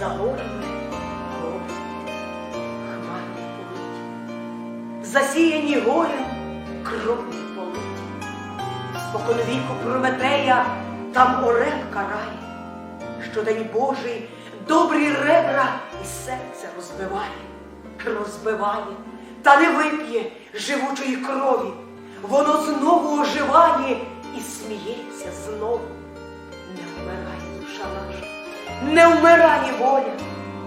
за горами гори, хмарні политі, засіяні горем кровні политі. Споконвіку Прометея там орел карає, що день Божий добрі ребра і серце розбиває, розбиває, та не вип'є живучої крові, воно знову оживає і сміється знову. Не вмирає душа наша, не вмирає воля,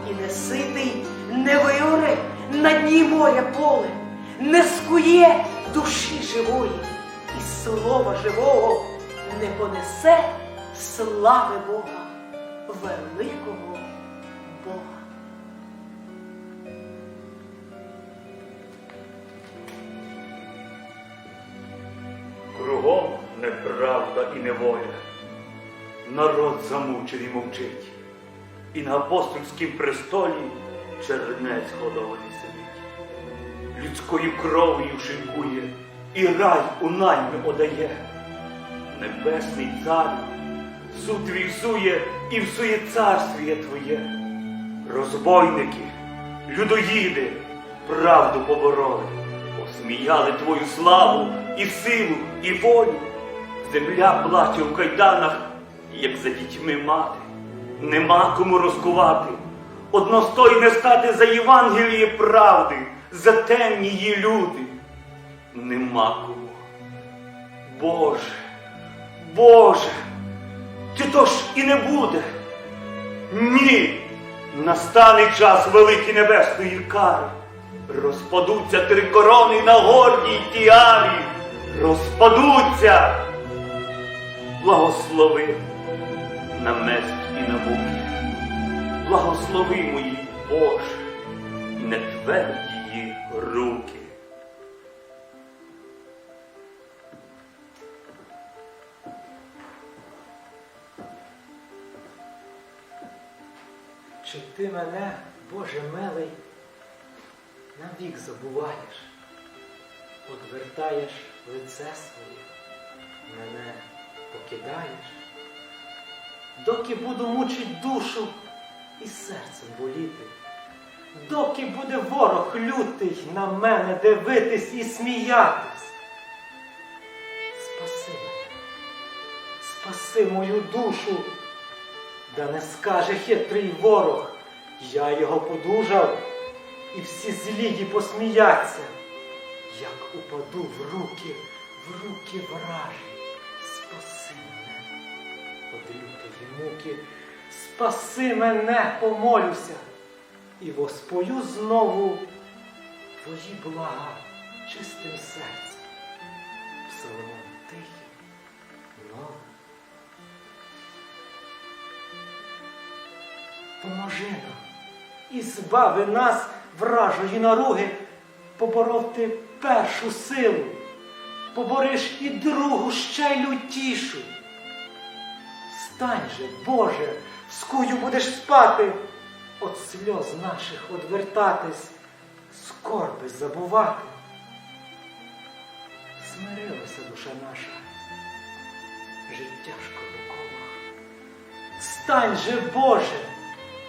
і не ситий, не виоре на дні моря поле, не скує душі живої, і слова живого не понесе слави Бога, великого Бога. Кругом неправда і неволя. Народ замучений мовчить. І на апостольськім престолі чернець ходований сидить. Людською кров'ю шинкує і рай у найми одає. Небесний цар суд твій і всує царствіє твоє. Розбойники, людоїди, правду побороли, осміяли твою славу і силу, і волю. Земля плаче в кайданах, як за дітьми мати. Нема кому розкувати. Одностой не стати за Євангеліє правди, за темні її люди. Нема кому. Боже, Боже, чи то ж і не буде? Ні, настане час великої небесної кари. Розпадуться три корони на гордій тіарі. Розпадуться. Благослови на муки. Благослови мої, Боже, не тверді руки. Чи ти мене, Боже милий, навік забуваєш, одвертаєш лице своє, мене покидаєш, доки буду мучить душу і серцем боліти, доки буде ворог лютий на мене дивитись і сміятись. Спаси мене, спаси мою душу. Да не скаже хитрий ворог, я його подужав, і всі зліді посміяться, як упаду в руки, в руки вражі. Від муки, спаси мене, помолюся, і воспою знову твої блага чистим серцем, псалмом тихим, новим. Поможи нам і збави нас вражої наруги, поборов ти першу силу, побориш і другу ще лютішу. Стань же, Боже, скую будеш спати, от сльоз наших одвертатись, скорби забувати. Смирилася душа наша, життяшко в оковах. Стань же, Боже,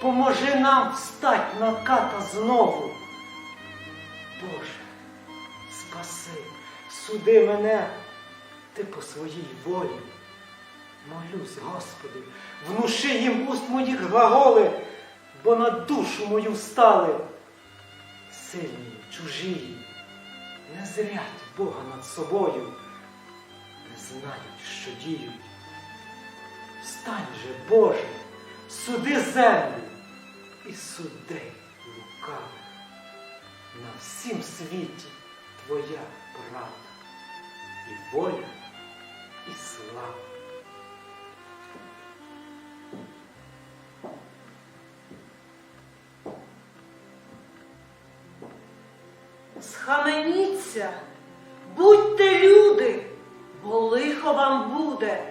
поможи нам встать на ката знову. Боже, спаси, суди мене, ти по своїй волі. Молюсь, Господи, внуши їм уст моїх глаголи, бо на душу мою встали. Сильні, чужі, не зрять Бога над собою, не знають, що діють. Встань же, Боже, суди землю і суди лукавих. На всім світі Твоя правда і воля, і слава. Схаменіться, будьте люди, бо лихо вам буде.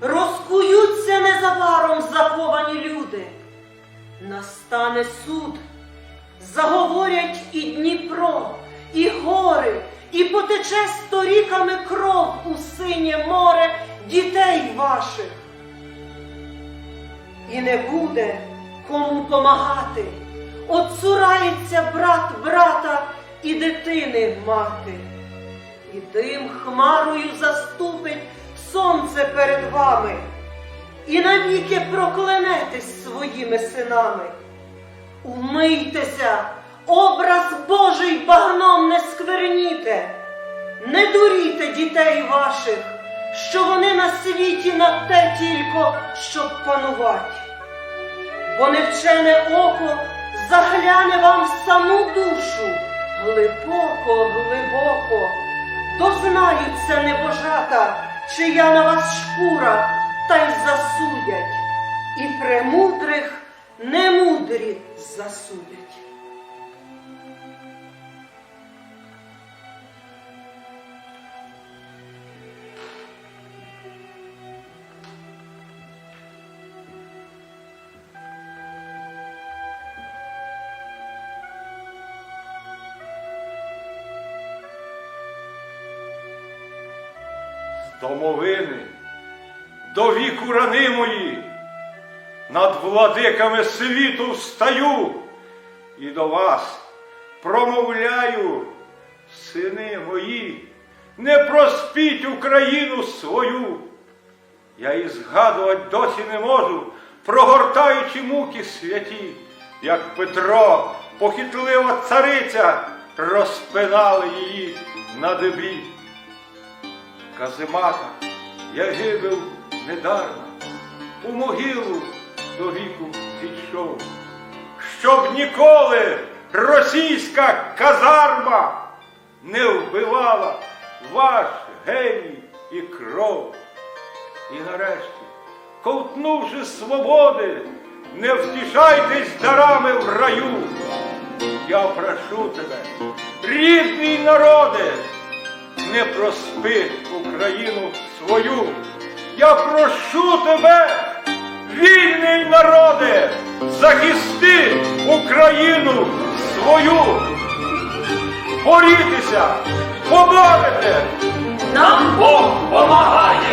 Розкуються незабаром заковані люди. Настане суд, заговорять і Дніпро, і гори, і потече сторіками кров у синє море дітей ваших. І не буде кому помагати. Оцурається брат брата і дитини мати. І дим хмарою заступить сонце перед вами, і навіки проклянетесь своїми синами. Умийтеся, образ Божий багном не скверніте, не дуріте дітей ваших, що вони на світі на те тільки, щоб панувати. Бо невчене око загляне вам саму душу глибоко, глибоко, дознають це небожата, чия на вас шкура, та й засудять, домовини до віку рани мої, над владиками світу встаю і до вас промовляю, сини мої, не проспіть Україну свою. Я і згадувати досі не можу, прогортаючи муки святі, як Петро, похитлива цариця, розпинали її на дебі. Казимата, я гибел недарма, у могилу до віку зійшов, щоб ніколи російська казарма не вбивала ваш геній і кров. І нарешті, ковтнувши свободи, не втішайтесь дарами в раю. Я прошу тебе, рідний народе, не проспи Україну свою. Я прошу тебе, вільний народе, захисти Україну свою. Борітеся, поборете, Нам Бог помагає,